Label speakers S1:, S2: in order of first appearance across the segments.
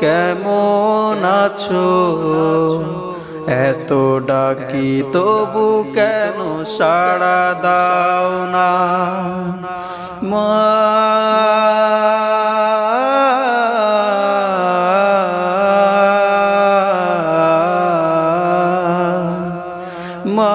S1: কেমন আছো? এত ডাকি তবু কেন সাড়া দাও না? মা মা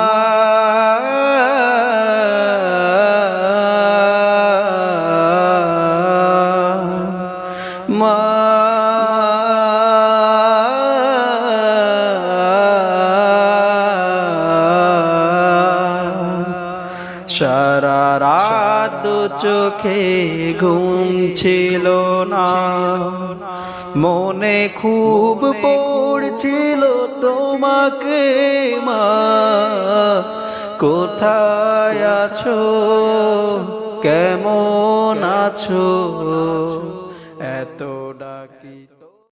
S1: সারা রাত চোখে ঘুম ছিল না। মনে খুব পড়ছিল তোমাকে মা। কোথায় আছো? কেমন আছো? এত ডাকি